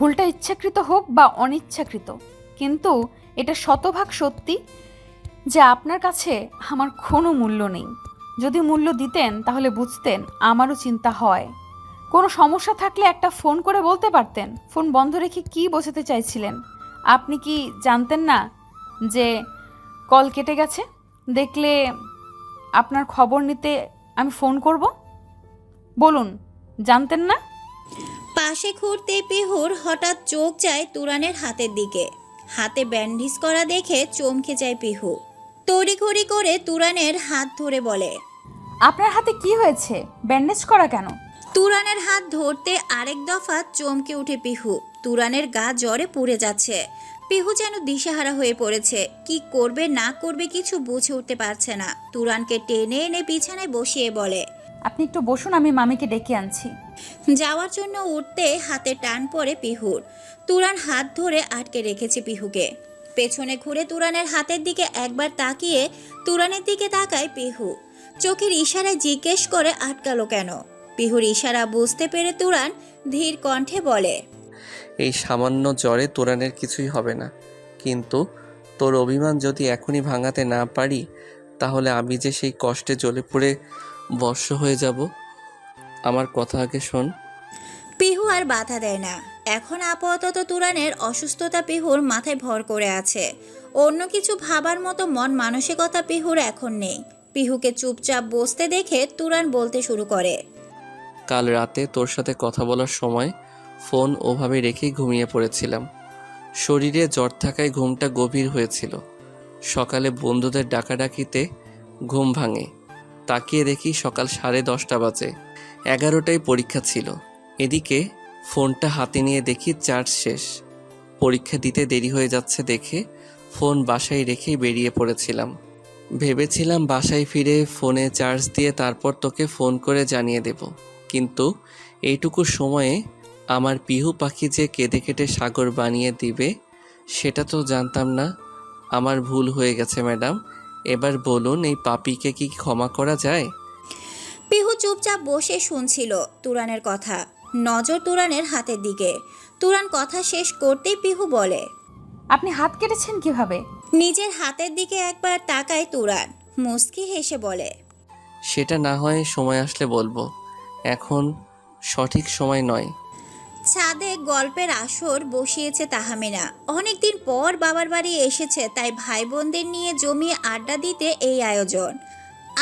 ভুলটা ইচ্ছাকৃত হোক বা অনিচ্ছাকৃত, কিন্তু এটা শতভাগ সত্যি যে আপনার কাছে আমার কোনো মূল্য নেই। যদি মূল্য দিতেন, তাহলে বুঝতেন আমারও চিন্তা হয়। কোনো সমস্যা থাকলে একটা ফোন করে বলতে পারতেন, ফোন বন্ধ রেখে কি বোঝাতে চাইছিলেন? আপনি কি জানতেন না যে কল কেটে গেছে? দেখলে আপনার খবর নিতে আমি ফোন করব? বলুন, জানতেন না? পাশে ঘুরতে পিহুর হঠাৎ চোখ যায় তুরানের হাতের দিকে। হাতে ব্যান্ডেজ করা দেখে চমকে যায় পিহু তড়িঘড়ি করে তুরানের হাত ধরে বলে আপনার হাতে কি হয়েছে? ব্যান্ডেজ করা কেন? তুরানের হাত ধরতে আরেক দফা চমকে উঠে পিহু তুরানের গা জ্বরে পুড়ে যাচ্ছে। পিহু যেন দিশেহারা হয়ে পড়েছে। কি করবে না করবে কিছু বুঝে উঠতে পারছে না। তুরানকে টেনে এনে বিছানায় বসিয়ে বলে আপনি একটু বসুন আমি মামিকে ডেকে আনছি। যাওয়ার জন্য উঠতে হাতে টান পড়ে পিহুর। তুরান হাত ধরে আটকে রেখেছে পিহুকে। পেছনে ঘুরে তুরানের হাতের দিকে একবার তাকিয়ে তুরানের দিকে তাকায় পিহু। চোখের ইশারায় জিজ্ঞেস করে আটকালো কেন? পিহুর ইশারা বুঝতে পেরে তুরান ধীর কণ্ঠে বলে এই সামান্য জ্বরে তোরানের কিছুই হবে না। কিন্তু তোর অভিমান যদি এখনই ভাঙাতে না পারি তাহলে আমি যে সেই কষ্টে জ্বলে পড়ে বর্ষ হয়ে যাব। আমার কথা আগে শোন। পিহু আর বাধা দেয় না। এখন আপাতত তুরানের অসুস্থতা পিহুর মাথায় ভর করে আছে। অন্য কিছু ভাবার মতো মন মানসিকতা পিহুর এখন নেই। পিহুকে চুপচাপ বসতে দেখে তুরান বলতে শুরু করে। কাল রাতে তোর সাথে কথা বলার সময় ফোন ওভাবে রেখেই ঘুমিয়ে পড়েছিলাম। শরীরে জ্বর থাকায় ঘুমটা গভীর হয়েছিল। সকালে বন্ধুদের ডাকাডাকিতে ঘুম ভাঙে। তাকিয়ে দেখি সকাল সাড়ে দশটা বাজে। এগারোটায় পরীক্ষা ছিল। এদিকে ফোনটা হাতে নিয়ে দেখি চার্জ শেষ। পরীক্ষা দিতে দেরি হয়ে যাচ্ছে দেখে ফোন বাসায় রেখেই বেরিয়ে পড়েছিলাম। ভেবেছিলাম বাসায় ফিরে ফোনে চার্জ দিয়ে তারপর তোকে ফোন করে জানিয়ে দেব। কিন্তু এইটুকু সময়ে আমার পিহু পাখি যে কেঁদে কেটে সাগর বানিয়ে দিবে, সেটা তো জানতাম না। আমার ভুল হয়ে গেছে, ম্যাডাম। এবার বলুন এই পাপিকে কি ক্ষমা করা যায়? পিহু চুপচাপ বসে শুনছিল তুরানের কথা। নজর তুরানের হাতের দিকে। তুরান কথা শেষ করতেই পিহু বলে আপনি হাত কেটেছেন কীভাবে? নিজের হাতের দিকে একবার তাকায় তুরান। মুস্কি হেসে বলে সেটা না হয় সময় আসলে বলব। এখন সঠিক সময় নয়। ছাদে গল্পের আসর বসিয়েছে তাহামিনা। অনেকদিন পর বাবার বাড়ি এসেছে, তাই ভাই বোনদের নিয়ে জমিয়ে আড্ডা দিতে এই আয়োজন।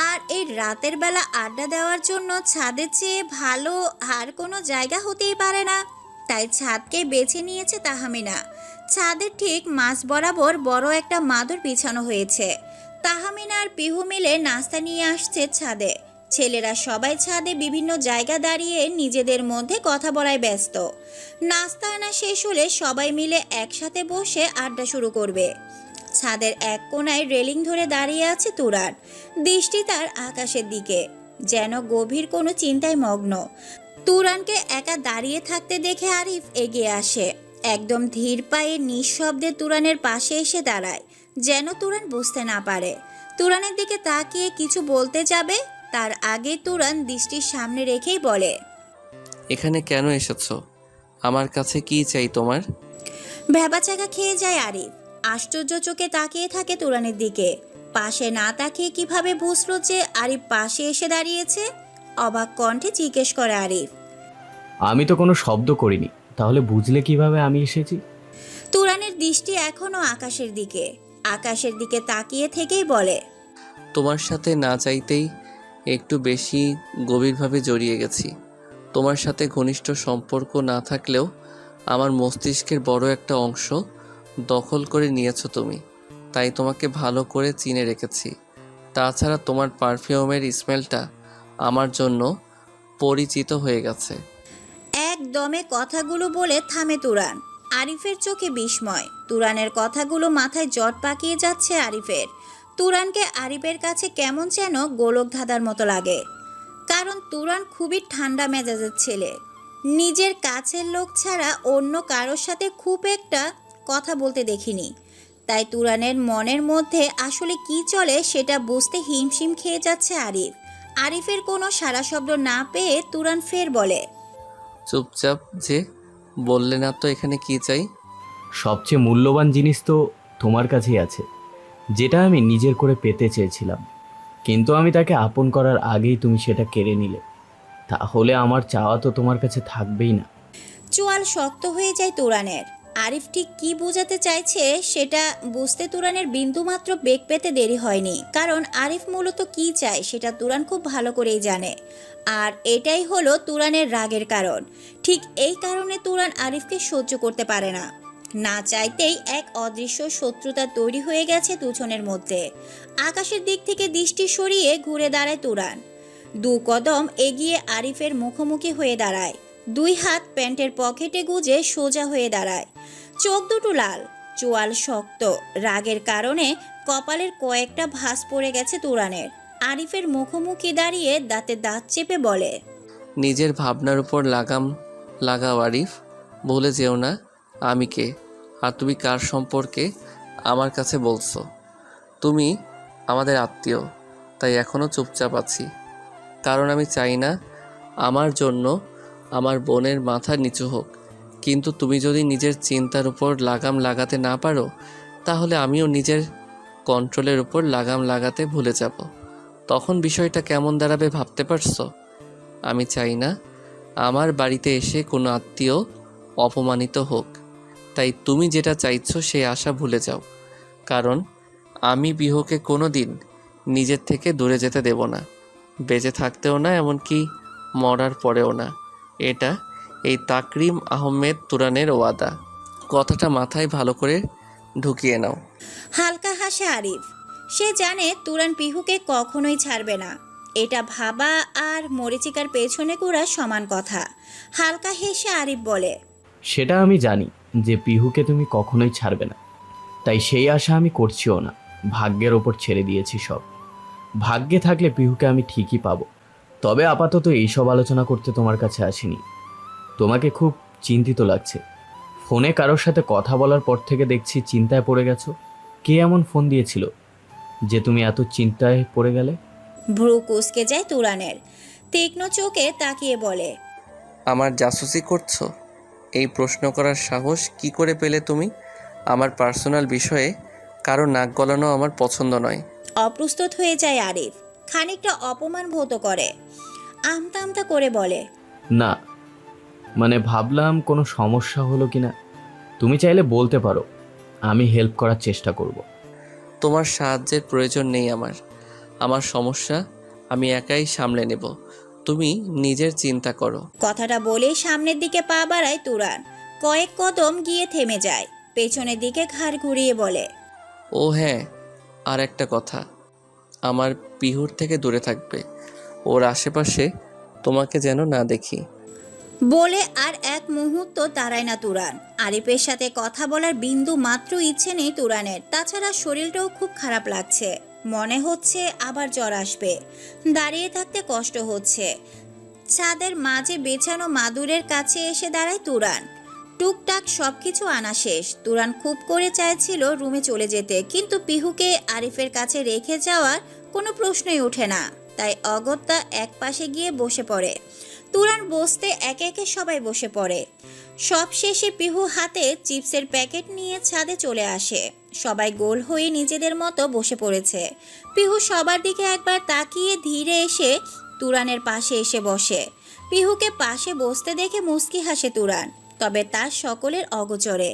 আর এই রাতের বেলা আড্ডা দেওয়ার জন্য ছাদের চেয়ে ভালো আর কোনো জায়গা হতেই পারে না, তাই ছাদকে বেছে নিয়েছে তাহামিনা। ছাদের ঠিক মাঝ বরাবর বড় একটা মাদুর বিছানো হয়েছে। তাহামিনা আর পিহু মিলে নাস্তা নিয়ে আসছে ছাদে। ছেলেরা সবাই ছাদে বিভিন্ন জায়গা দাঁড়িয়ে নিজেদের মধ্যে কথা বলায় ব্যস্ত। নাস্তা আনা শেষ হলে সবাই মিলে একসাথে বসে আড্ডা শুরু করবে। ছাদের এক কোনায় রেলিং ধরে দাঁড়িয়ে আছে তুরান। দৃষ্টি তার আকাশের দিকে, যেন গভীর কোনো চিন্তায় মগ্ন। তুরানকে একা দাঁড়িয়ে থাকতে দেখে আরিফ এগিয়ে আসে। একদম ধীর পায়ে নিঃশব্দে তুরানের পাশে এসে দাঁড়ায়, যেন তুরান বুঝতে না পারে। তুরানের দিকে তাকিয়ে কিছু বলতে যাবে? তার আগে তুরান দৃষ্টির সামনে রেখেই বলে এখানে কেন এসেছ? আমার কাছে কি চাই তোমার? ভেবাচাকা খেয়ে যায় আরিফ। আশ্চর্য চোখে তাকিয়ে থাকে তুরানের দিকে। পাশে না তাকিয়ে কীভাবে বুঝলো যে আরিফ পাশে এসে দাঁড়িয়েছে? অবাক কণ্ঠে জিজ্ঞেস করে আরিফ আমি তো কোনো শব্দ করিনি। তাহলে বুঝলে কীভাবে আমি এসেছি? তুরানের দৃষ্টি এখনও আকাশের দিকে। আকাশের দিকে তাকিয়ে থেকেই বলে তোমার সাথে না চাইতেই একটু বেশি গভীরভাবে জড়িয়ে গেছি। তোমার সাথে ঘনিষ্ঠ সম্পর্ক না থাকলেও আমার মস্তিষ্কের বড় একটা অংশ দখল করে নিয়েছো তুমি। তাই তোমাকে ভালো করে চিনে রেখেছি। তাছাড়া তোমার পারফিউমের স্মেলটা আমার জন্য পরিচিত হয়ে গেছে। একদমে কথাগুলো বলে থামে তুরান। আরিফের চোখে বিস্ময়। তুরানের কথাগুলো মাথায় জট পাকিয়ে যাচ্ছে আরিফের। তুরানকে আরিফের কাছে কেমন যেন গোলক ধাঁধার মতো লাগে। কারণ তুরান খুবই ঠান্ডা মেজাজের ছেলে। নিজের কাছের লোক ছাড়া অন্য কারোর সাথে খুব একটা কথা বলতে দেখিনি। তাই তুরানের মনের মধ্যে আসলে কি চলে সেটা বুঝতে হিমশিম খেয়ে যাচ্ছে আরিফ। আরিফের কোনো সারা শব্দ না পেয়ে তুরান ফের বলে চুপচাপ যে বললে না তো এখানে কি চাই? সবচেয়ে মূল্যবান জিনিস তো তোমার কাছেই আছে। যেটা আমি নিজের করে পেতে চেয়েছিলাম। কিন্তু আমি তাকে আপন করার আগেই তুমি সেটা কেড়ে নিলে। তাহলে আমার চাওয়া তো তোমার কাছে থাকবেই না। চোয়াল শক্ত হয়ে যায় তোরানের। আরিফ ঠিক কি বোঝাতে চাইছে সেটা বুঝতে তুরানের বিন্দুমাত্র বেগ পেতে দেরি হয়নি। কারণ আরিফ মূলত কি চায় সেটা তুরান খুব ভালো করেই জানে। আর এটাই হলো তুরানের রাগের কারণ। ঠিক এই কারণে তুরান আরিফকে সহ্য করতে পারে না। না চাইতেই এক অদৃশ্য শত্রুতা তৈরি হয়ে গেছে দুজনের মধ্যে। আকাশের দিক থেকে দৃষ্টি সরিয়ে ঘুরে দাঁড়ায় তুরান। দু কদম এগিয়ে আরিফের মুখোমুখি হয়ে দাঁড়ায়। দুই হাত প্যান্টের পকেটে গুজে সোজা হয়ে দাঁড়ায়। চোখ দুটো লাল, চোয়াল শক্ত। রাগের কারণে কপালের কয়েকটা ভাঁজ পড়ে গেছে তুরানের। আরিফের মুখোমুখি দাঁড়িয়ে দাঁতে দাঁত চেপে বলে, নিজের ভাবনার উপর লাগাম, লাগাও আরিফ বলে যেও না। আমি কে? আর তুমি কার সম্পর্কে আমার কাছে বলছো? তুমি আমাদের আত্মীয়, তাই এখনও চুপচাপ আছি। কারণ আমি চাই না আমার জন্য আমার বোনের মাথা নিচু হোক। কিন্তু তুমি যদি নিজের চিন্তার উপর লাগাম লাগাতে না পারো, তাহলে আমিও নিজের কন্ট্রোলের উপর লাগাম লাগাতে ভুলে যাব। তখন বিষয়টা কেমন দাঁড়াবে ভাবতে পারছ? আমি চাই না আমার বাড়িতে এসে কোনো আত্মীয় অপমানিত হোক। তাই তুমি যেটা চাইছো সেই আশা ভুলে যাও। কারণ আমি বিহকে কোনো দিন নিজের থেকে দূরে যেতে দেব না। বেঁচে থাকতেও না এমনকি মরার পরেও না। এটা এই তাকরিম আহমেদ তুরানের ওয়াদা। কথাটা মাথায় ভালো করে ঢুকিয়ে নাও। হালকা হাসে আরিফ। সে জানে তুরান পিহুকে কখনোই ছাড়বে না। এটা ভাবা আর মরিচিকার পেছনে ঘোরা সমান কথা। হালকা হেসে আরিফ বলে সেটা আমি জানি। যে পিহুকে তুমি কখনোই ছাড়বে না। তাই সেই আশা আমি করছিও না। ভাগ্যের ওপর ছেড়ে দিয়েছি সব। ভাগ্যে থাকলে পিহুকে আমি ঠিকই পাবো। তবে আপাতত এইসব আলোচনা করতে তোমার কাছে আসিনি। তোমাকে খুব চিন্তিত লাগছে। ফোনে কারোর সাথে কথা বলার পর থেকে দেখছি চিন্তায় পড়ে গেছো। কে এমন ফোন দিয়েছিল যে তুমি এত চিন্তায় পড়ে গেলে? ভ্রু কুসকে যায় তুরানের। তীক্ষ্ণ চোখে তাকিয়ে বলে আমার জাসুসি করছ? এই প্রশ্ন করার সাহস কি করে পেলে তুমি? আমার পার্সোনাল বিষয়ে কারও নাক গলানো আমার পছন্দ নয়। অপ্রস্তুত হয়ে যায় আরিফ। খানিকটা অপমান ভৌত করে। আমতা আমতা করে বলে না মানে ভাবলাম কোনো সমস্যা হলো কি না তুমি চাইলে বলতে পারো আমি হেল্প করার চেষ্টা করব। তোমার সাহায্যের প্রয়োজন নেই আমার। আমার সমস্যা আমি একাই সামলে নেব। তুমি নিজের চিন্তা করো। কথাটা বলেই সামনের দিকে পা বাড়ায় তুরান। কয়েক কদম গিয়ে থেমে যায়। পেছনের দিকে ঘাড় ঘুরিয়ে বলে ও হ্যাঁ আর একটা কথা। আমার পিহুর থেকে দূরে থাকবে। ওর আশেপাশে তোমাকে যেন না দেখি। বলে আর এক মুহূর্ত দাঁড়ায় না তুরান। আরিফের সাথে কথা বলার বিন্দু মাত্র ইচ্ছে নেই তুরানের। তাছাড়া শরীরটাও খুব খারাপ লাগছে। মনে হচ্ছে আবার জ্বর আসবে। দাঁড়িয়ে থাকতে কষ্ট হচ্ছে। ছাদের মাঝে বেছানো মাদুরের কাছে এসে দাঁড়ায় তুরান। টুকটাক সবকিছু আনা শেষ। তুরান খুব করে চাইছিল রুমে চলে যেতে, কিন্তু পিহুকে আরিফের কাছে রেখে যাওয়ার কোনো প্রশ্নই ওঠে না। তাই অগত্যা এক পাশে গিয়ে বসে পড়ে। তুরান বসতে একে একে সবাই বসে পড়ে। সব শেষে পিহু হাতে চিপসের প্যাকেট নিয়ে ছাদে চলে আসে। সবাই গোল হয়ে নিজেদের মতো বসে পড়েছে। পিহু সবার দিকে একবার তাকিয়ে ধীরে এসে তুরানের পাশে এসে বসে। পিহুকে পাশে বসতে দেখে মুস্কি হাসে তুরান, তবে তার সকলের অগোচরে।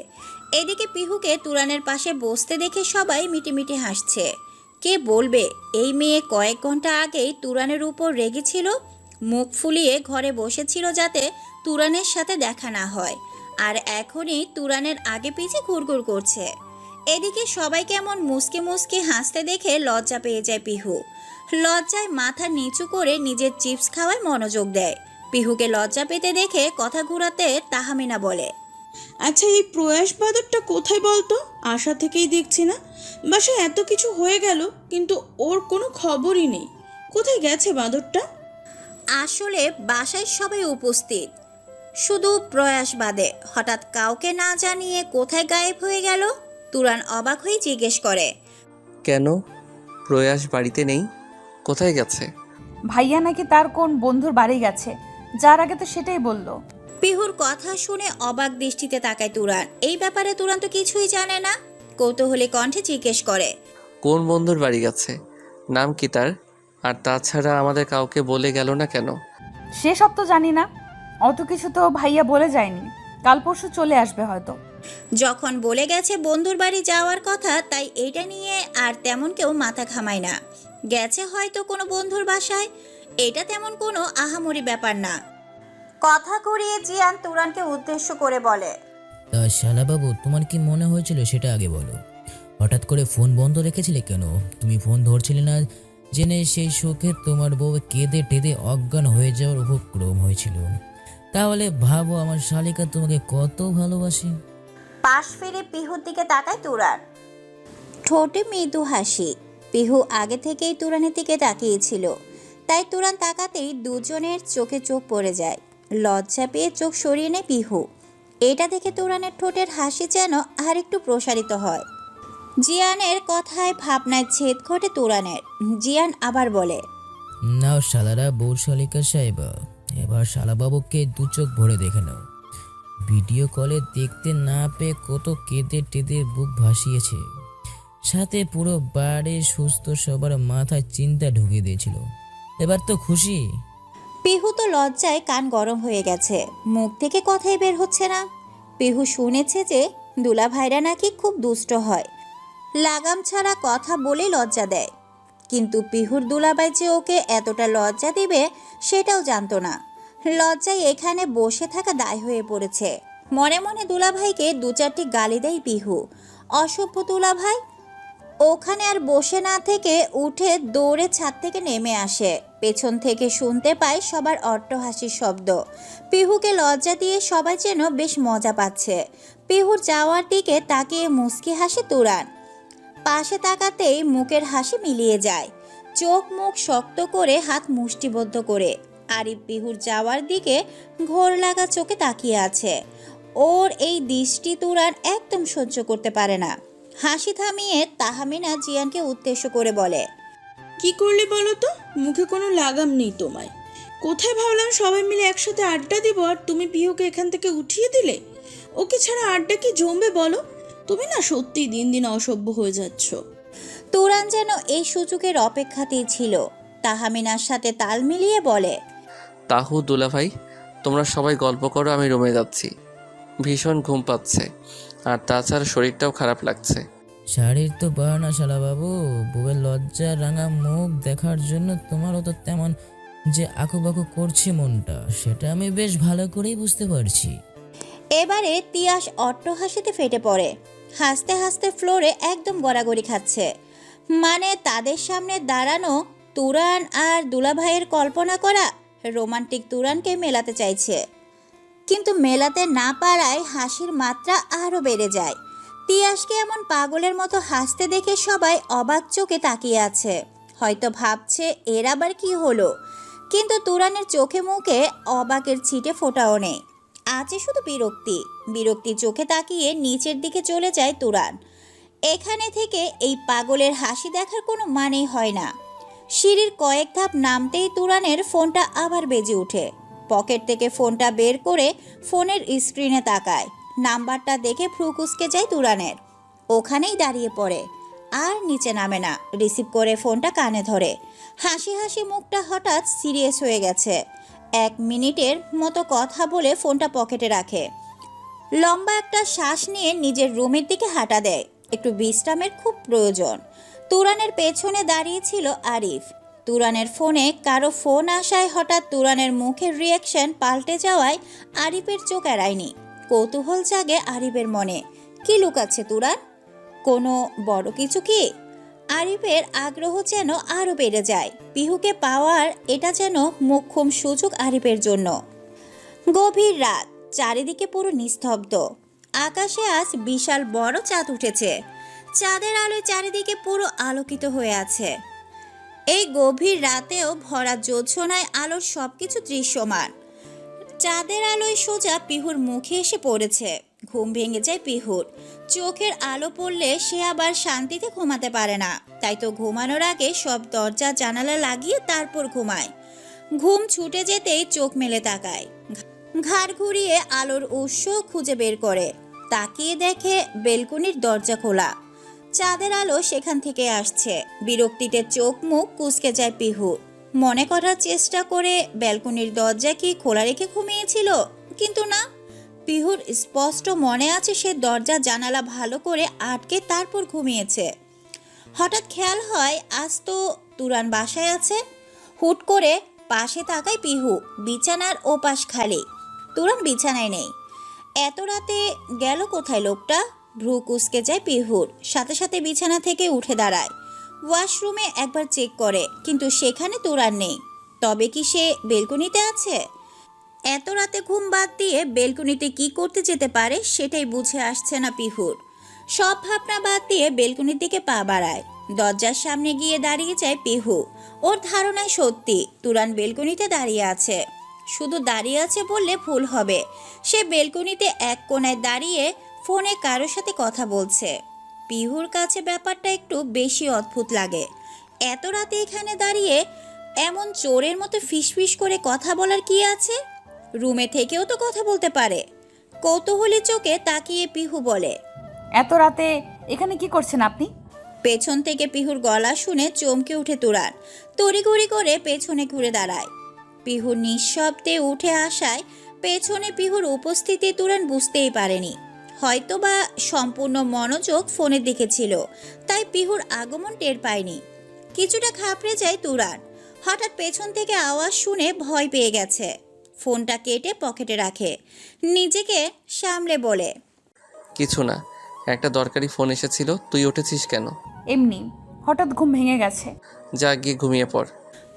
এদিকে পিহুকে তুরানের পাশে বসতে দেখে সবাই মিটিমিটি হাসছে। কে বলবে, এই মেয়ে কয়েক ঘণ্টা আগেই তুরানের উপর রেগেছিল মুখ ফুলিয়ে ঘরে বসেছিল যাতে তুরানের সাথে দেখা না হয়। আর এখনই তুরানের আগে পিছে ঘুরঘুর করছে। এদিকে সবাই কেমন মুসকে মুসকে হাসতে দেখে লজ্জা পেয়ে যায় পিহু। লজ্জায় মাথা নিচু করে নিজের চিপস খাওয়ায় মনোযোগ দেয়। পিহুকে লজ্জা পেতে দেখে কথা ঘুরাতে তাহামিনা বলে আচ্ছা এই প্রয়াস বাদরটা কোথায় বলতো? আশা থেকেই দেখছি না। বাসায় এত কিছু হয়ে গেল, কিন্তু ওর কোনো খবরই নেই। কোথায় গেছে বাদরটা? আসলে বাসায় সবাই উপস্থিত। শুধু প্রয়াস বাদে হঠাৎ কাউকে না জানিয়ে কোথায় গায়েব হয়ে গেল? তুরান অবাক হয়ে জিজ্ঞেস করে। কেন? প্রয়াস বাড়িতে নেই? কোথায় গেছে? ভাইয়া নাকি তার কোন বন্ধুর বাড়ি গেছে? যার আগে তো সেটাই বলল। পিহুর কথা শুনে অবাক দৃষ্টিতে তাকায় তুরান। এই ব্যাপারে তুরান তো কিছুই জানে না। কৌতূহলী কণ্ঠে জিজ্ঞেস করে। কোন বন্ধুর বাড়ি গেছে? নাম কি তার? আর তাছাড়া আমাদের কাউকে বলে গেল না কেন? সেসব তো জানি না। অত কিছু তো ভাইয়া বলে যায়নি। কাল পরশু চলে আসবে হয়তো। যখন বলে গেছে বন্ধুর বাড়ি যাওয়ার কথা তাই এটা নিয়ে আর তেমন কেউ মাথা ঘামায় না। গেছে হয়তো কোনো বন্ধুর বাসায়। এটা তেমন কোনো আহামরি ব্যাপার না। কথা ঘুরিয়ে জিয়ান তুরানকে উদ্দেশ্য করে বলে তা শালাবাবু তোমার কি মনে হয়েছিল সেটা আগে বলো? হঠাৎ করে ফোন বন্ধ রেখেছিলে কেন? তুমি ফোন ধরছিলে না জেনে সেই শোকে তোমার বউ কেঁদে টেদে অজ্ঞান হয়ে যাওয়ার উপক্রম হয়েছিল। তাহলে ভাবো আমার শালিকা তোমাকে কত ভালোবাসে। পাশ ফিরে পিহুর দিকে তাকায় তুরান। ঠোঁটে মৃদু হাসি। পিহু আগে থেকেই তুরানের দিকে তাকিয়েছিল। তাই তুরান তাকাতেই দুজনের চোখে চোখ পড়ে যায়। লজ্জা পেয়ে চোখ সরিয়ে নেয় পিহু। এটা দেখে তুরানের ঠোঁটের হাসি যেন আর একটু প্রসারিত হয়। জিয়ানের কথায় ভাবনায় ছেদ ঘটে তুরানের। জিয়ান আবার বলে নাও শালারা বউ শালিকা সাহেবা এবার শালাবাবুকে দু চোখ ভরে দেখে নাও। ভিডিও কলে দেখতে না পেয়ে কত কেঁদে টেদে বুক ভাসিয়েছে। সাথে পুরো বাড়ি সুস্থ সবার মাথায় চিন্তা ঢুকিয়ে দিয়েছিল। এবার তো খুশি। পিহু তো লজ্জায় কান গরম হয়ে গেছে। মুখ থেকে কথাই বের হচ্ছে না। পিহু শুনেছে যে দুলা ভাইরা নাকি খুব দুষ্ট হয়। লাগাম ছাড়া কথা বলে লজ্জা দেয়। কিন্তু পিহুর দুলাবাই যে ওকে এতটা লজ্জা দিবে, সেটাও জানতো না। লজ্জায় এখানে বসে থাকা দায় হয়ে পড়েছে। মনে মনে দুলাভাইকে দু চারটি গালি দেয় পিহু। অসভ্য দুলাভাই ওখানে আর বসে না থেকে উঠে দৌড়ে ছাদ থেকে নেমে আসে। পেছন থেকে শুনতে পায় সবার অট্টহাসির শব্দ। পিহুকে লজ্জা দিয়ে সবাই যেন বেশ মজা পাচ্ছে। পিহুর যাওয়ার দিকে তাকিয়ে মুচকি হাসি তুরান। পাশে তাকাতেই মুখের হাসি মিলিয়ে যায়। চোখ মুখ শক্ত করে হাত মুষ্টিবদ্ধ করে। আরিফ পিহুর যাওয়ার দিকে ঘোর লাগা চোখে তাকিয়ে আছে। ওর এই দৃষ্টি তুরান একদম সহ্য করতে পারে না। হাসি থামিয়ে তাহামিনা জিয়ানকে উদ্দেশ্য করে বলে, কি করলে বলো তো? মুখে কোনো লাগাম নেই তোমায়। কোথায় ভাবলাম সবাই মিলে একসাথে আড্ডা দিব আর তুমি পিহুকে এখান থেকে উঠিয়ে দিলে? ওকে ছাড়া আড্ডা কি জমবে বলো? তুমি না সত্যি দিন দিন অসভ্য হয়ে যাচ্ছ। তুরান যেন এই সুযোগের অপেক্ষাতেই ছিল। তাহামিনার সাথে তাল মিলিয়ে বলে তাহু দুলা ভাই তোমরা সবাই গল্প করো আমি রুমে যাচ্ছি। ভীষণ ঘুম পাচ্ছে আর তাছাড়া শরীরটাও খারাপ লাগছে। শাড়ির তো বাহানা শালা বাবু বউয়ের লজ্জা রাঙা মুখ দেখার জন্য তোমারও তো তেমন যে আঁকুবাকু করছে মনটা সেটা আমি বেশ ভালো করেই বুঝতে পারছি। এবারে তিয়াস অট্টহাসিতে ফেটে পড়ে। হাসতে হাসতে ফ্লোরে একদম গড়াগড়ি খাচ্ছে। মানে তাদের সামনে দাঁড়ানো তুরান আর দুলাভাইয়ের কল্পনা করা রোমান্টিক তুরানকে মেলাতে চাইছে। কিন্তু মেলাতে না পারায় হাসির মাত্রা আরও বেড়ে যায়। তিয়াসকে এমন পাগলের মতো হাসতে দেখে সবাই অবাক চোখে তাকিয়ে আছে। হয়তো ভাবছে, এর আবার কি হলো? কিন্তু তুরানের চোখে মুখে অবাকের ছিটে ফোটাও নেই। আছে শুধু বিরক্তি। বিরক্তি চোখে তাকিয়ে নিচের দিকে চলে যায় তুরান। এখানে থেকে এই পাগলের হাসি দেখার কোনো মানেই হয় না। সিঁড়ির কয়েক ধাপ নামতেই তুরানের ফোনটা আবার বেজে ওঠে। পকেট থেকে ফোনটা বের করে ফোনের স্ক্রিনে তাকায়। নাম্বারটা দেখে ফ্রুকুসকে যায় তুরানের। ওখানেই দাঁড়িয়ে পড়ে। আর নিচে নামে না। রিসিভ করে ফোনটা কানে ধরে। হাসি হাসি মুখটা হঠাৎ সিরিয়াস হয়ে গেছে। এক মিনিটের মতো কথা বলে ফোনটা পকেটে রাখে। লম্বা একটা শ্বাস নিয়ে নিজের রুমের দিকে হাঁটা দেয়। একটু বিশ্রামের খুব প্রয়োজন। তুরানের পেছনে দাঁড়িয়ে ছিল আরিফ। তুরানের ফোনে কারও ফোন আসায় হঠাৎ তুরানের মুখের রিয়াকশন পাল্টে যাওয়ায় আরিফের চোখ এড়ায়নি। কৌতূহল জাগে আরিফের মনে। কি লুকাচ্ছে তুরান? কোনো বড় কিছু কি? আরিফের আগ্রহ যেন আরও বেড়ে যায়। পিহুকে পাওয়ার এটা যেন মোক্ষম সুযোগ আরিফের জন্য। গভীর রাত, চারিদিকে পুরো নিস্তব্ধ। আকাশে আজ বিশাল বড় চাঁদ উঠেছে। চাঁদের আলোয় চারিদিকে পুরো আলোকিত হয়ে আছে। এই গভীর রাতেও ভরা জ্যোৎস্নায় আলোর সবকিছু দৃশ্যমান। চাঁদের আলোয় সোজা পিহুর মুখে এসে পড়েছে। ঘুম ভেঙে যায় পিহুর। চোখের আলো পড়লে সে আবার শান্তিতে ঘুমাতে পারে না। তাই তো ঘুমানোর আগে সব দরজা, জানালা লাগিয়ে তারপর ঘুমায়। ঘুম ছুটে যেতেই চোখ মেলে তাকায়। ঘাড় ঘুরিয়ে আলোর উৎস খুঁজে বের করে। তাকিয়ে দেখে বেলকনির দরজা খোলা। চাঁদের আলো সেখান থেকে আসছে। বিরক্তিতে চোখ মুখ কুচকে যায় পিহুর। মনে করার চেষ্টা করে ব্যালকনির দরজা কি খোলা রেখে ঘুমিয়েছিল? কিন্তু না। পিহুর স্পষ্ট মনে আছে সে দরজা জানালা ভালো করে আটকে তারপর ঘুমিয়েছে। হঠাৎ খেয়াল হয় আজ তো তুরান বাসায় আছে। হুট করে পাশে তাকায় পিহু বিছানার ওপাশ খালি। তুরান বিছানায় নেই। এত রাতে গেল কোথায় লোকটা? ভ্রু কুসকে যায় পিহুর। সাথে সাথে বিছানা থেকে উঠে দাঁড়ায়। ওয়াশরুমে একবার চেক করে, কিন্তু সেখানে তুরান নেই। তবে কি সে বেলকনিতে আছে? এত রাতে ঘুম বাদ দিয়ে বেলকনিতে কি করতে যেতে পারে সেটাই বুঝে আসছে না পিহুর। সব ভাবনা বাদ দিয়ে বেলকনির দিকে পা বাড়ায়। দরজার সামনে গিয়ে দাঁড়িয়ে যায় পিহু। ওর ধারণায় সত্যি, তুরান বেলকনিতে দাঁড়িয়ে আছে। শুধু দাঁড়িয়ে আছে বললে ভুল হবে। সে বেলকনিতে এক কোণায় দাঁড়িয়ে ফোনে কারোর সাথে কথা বলছে। পিহুর কাছে ব্যাপারটা একটু বেশি অদ্ভুত লাগে। এত রাতে এখানে দাঁড়িয়ে এমন চোরের মতো ফিসফিস করে কথা বলার কি আছে? রুমে থেকেও তো কথা বলতে পারে। কৌতূহলী চোখে তাকিয়ে পিহু বলে এত রাতে এখানে কি করছেন আপনি? পেছন থেকে পিহুর গলা শুনে চমকে উঠে তুরান। তড়িঘড়ি করে পেছনে ঘুরে দাঁড়ায়। পিহুর নিঃশব্দে উঠে আসায় পেছনে পিহুর উপস্থিতি তুরান বুঝতেই পারেনি। হয়তো বা সম্পূর্ণ মনোযোগ ফোনের দিকে ছিল তাই পিহুর আগমন টের পায়নি। কিছুটা খাপড়ে যায় তুরান। হঠাৎ পেছন থেকে আওয়াজ শুনে ভয় পেয়ে গেছে। ফোনটা কেটে পকেটে রাখে। নিজেকে সামলে বলে কিছু না একটা দরকারি ফোন এসেছিল তুই উঠেছিস কেন? এমনি হঠাৎ ঘুম ভেঙে গেছে। যা গিয়ে ঘুমিয়ে পড়।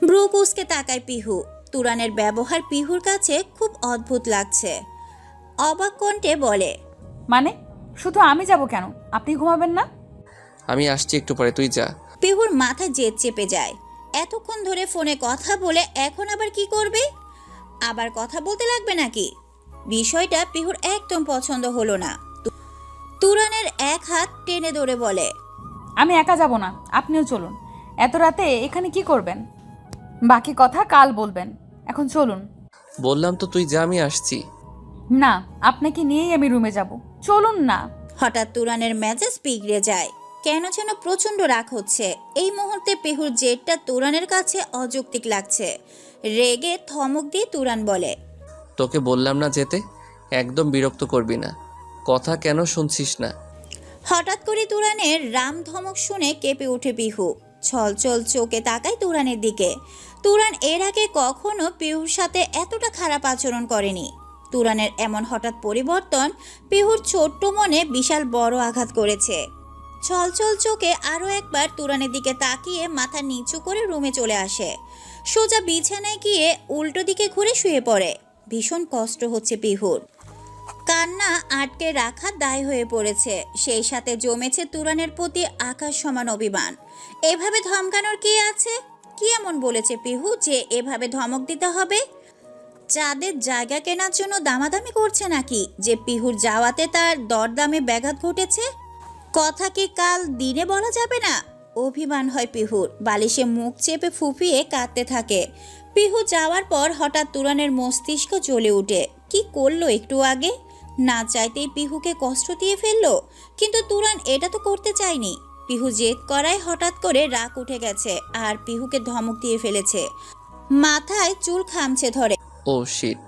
ব্রু কুসকে তাকায় পিহু। তুরানের ব্যবহার পিহুর কাছে খুব অদ্ভুত লাগছে। অবাক কণ্ঠে বলে মানে শুধু আমি যাব কেন? আপনি ঘুমাবেন না? আমি আসছি একটু পরে তুই যা। পিহুর মাথায় জেদ চেপে যায়। এতক্ষণ ধরে ফোনে কথা বলে এখন আবার কি করবে? আবার কথা বলতে লাগবে নাকি? বিষয়টা পিহুর একদম পছন্দ হলো না। তুরানের এক হাত টেনে ধরে বলে আমি একা যাব না আপনিও চলুন। এত রাতে এখানে কি করবেন? বাকি কথা কাল বলবেন। এখন চলুন। বললাম তো তুই যা আমি আসছি। না আপনাকে নিয়েই আমি রুমে যাব। চলুন না। হঠাৎ তুরানের মেজাজ পিগড়ে যায়। কেন যেন প্রচণ্ড রাগ হচ্ছে। এই মুহূর্তে পেহুর জেদটা তুরানের কাছে অযৌক্তিক লাগছে। রেগে থমক দিয়ে তুরান বলে তোকে বললাম না যেতে? একদম বিরক্ত করবি না। কথা কেন শুনছিস না? হঠাৎ করে তুরানের রাম ধমক শুনে কেঁপে ওঠে পিহু। ছল ছল চোখে তাকায় তুরানের দিকে। তুরান এর আগে কখনো পিহুর সাথে এতটা খারাপ আচরণ করেনি। তুরানের এমন হঠাৎ পরিবর্তন পিহুর ছোট্ট মনে বিশাল বড় আঘাত করেছে। ছল ছল চোখে আরও একবার তুরানের দিকে তাকিয়ে মাথা নিচু করে রুমে চলে আসে। সোজা বিছানায় গিয়ে উল্টো দিকে ঘুরে শুয়ে পড়ে। ভীষণ কষ্ট হচ্ছে পিহুর। কান্না আটকে রাখা দায় হয়ে পড়েছে। সেই সাথে জমেছে তুরানের প্রতি আকাশ সমান অভিমান। এভাবে ধমকানোর কি আছে? কি এমন বলেছে পিহু যে এভাবে ধমক দিতে হবে? চাঁদের জায়গা কেনার জন্য দামাদামি করছে নাকি? যে পিহুর যাওয়াতে তার দরদামে ব্যাঘাত ঘটেছে? কথা কি কাল দিনে বলা যাবে না? অভিমান হয় পিহুর। বালিশে মুখ চেপে ফুপিয়ে কাঁদতে থাকে। পিহু যাওয়ার পর হঠাৎ তুরানের মস্তিষ্ক জ্বলে উঠে। কি করল একটু আগে? না চাইতেই পিহুকে কষ্ট দিয়ে ফেলল। কিন্তু তুরান এটা তো করতে চায়নি। পিহু জেদ করায় হঠাৎ করে রাগ উঠে গেছে আর পিহুকে ধমক দিয়ে ফেলেছে। মাথায় চুল খামছে ধরে। ও শিট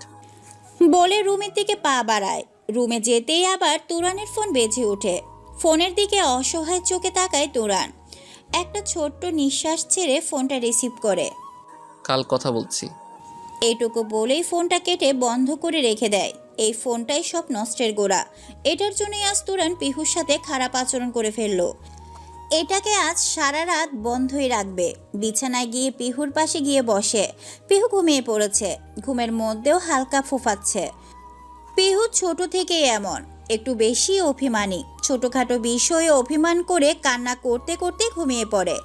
বলে রুমের দিকে পা বাড়ায়। রুমে যেতেই আবার তুরানের ফোন বেজে ওঠে। ফোনের দিকে অসহায় চোখে তাকায় তুরান। একটা ছোট্ট নিঃশ্বাস ছেড়ে ফোনটা রিসিভ করে। কাল কথা বলছি। এইটুকু বলেই ফোনটা কেটে বন্ধ করে রেখে দেয়। এই ফোনটাই সব নষ্টের গোড়া। এটার জন্যই আজ তুরান পিহুর সাথে খারাপ আচরণ করে ফেলল। এটাকে আজ সারা রাত বন্ধই রাখবে। বিছানায় গিয়ে পিহুর পাশে গিয়ে বসে। পিহু ঘুমিয়ে পড়েছে। ঘুমের মধ্যেও হালকা ফুফাচ্ছে। পিহু ছোট থেকেই এমন। একটু বেশি অভিমানী। ছোটোখাটো বিষয়ে অভিমান করে কান্না করতে করতে ঘুমিয়ে পড়ে।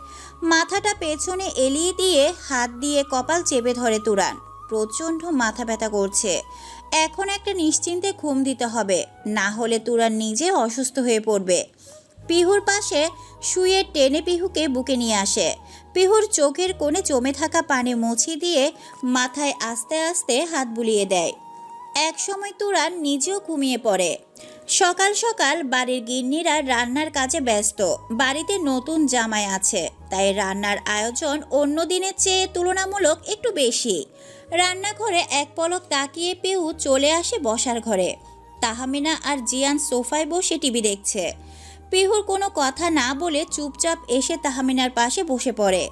মাথাটা পেছনে এলিয়ে দিয়ে হাত দিয়ে কপাল চেপে ধরে তুরান। প্রচণ্ড মাথা ব্যথা করছে। এখন একটা নিশ্চিন্তে ঘুম দিতে হবে। না হলে তুরান নিজে অসুস্থ হয়ে পড়বে। পিহুর পাশে শুয়ে টেনে পিহুকে বুকে নিয়ে আসে। পিহুর চোখের কোণে জমে থাকা পানি মুছিয়ে দিয়ে মাথায় আস্তে আস্তে হাত বুলিয়ে দেয়। এক সময় তুরান নিজেও ঘুমিয়ে পড়ে। সকাল সকাল বাড়ির গিন্নিরা রান্নার কাজে ব্যস্ত। বাড়িতে নতুন জামাই আছে, তাই রান্নার আয়োজন অন্য দিনের চেয়ে তুলনামূলক একটু বেশি। রান্নাঘরে এক পলক তাকিয়ে পেউ চলে আসে বসার ঘরে। তাহামিনা আর জিয়ান সোফায় বসে টিভি দেখছে। পিহুর কোনো কথা না বলে চুপচাপ এসে তাহামিনার পাশে বসে পড়ে।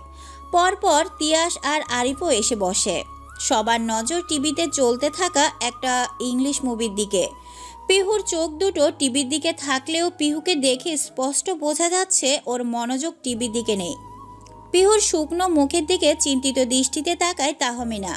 পরপর তিয়াস আর আরিফও এসে বসে। সবার নজর টিভিতে চলতে থাকা একটা ইংলিশ মুভির দিকে। পিহুর চোখ দুটো টিভির দিকে থাকলেও পিহুকে দেখে স্পষ্ট বোঝা যাচ্ছে ওর মনোযোগ টিভির দিকে নেই। পিহুর শুকনো মুখের দিকে চিন্তিত দৃষ্টিতে তাকায় তাহমিনা।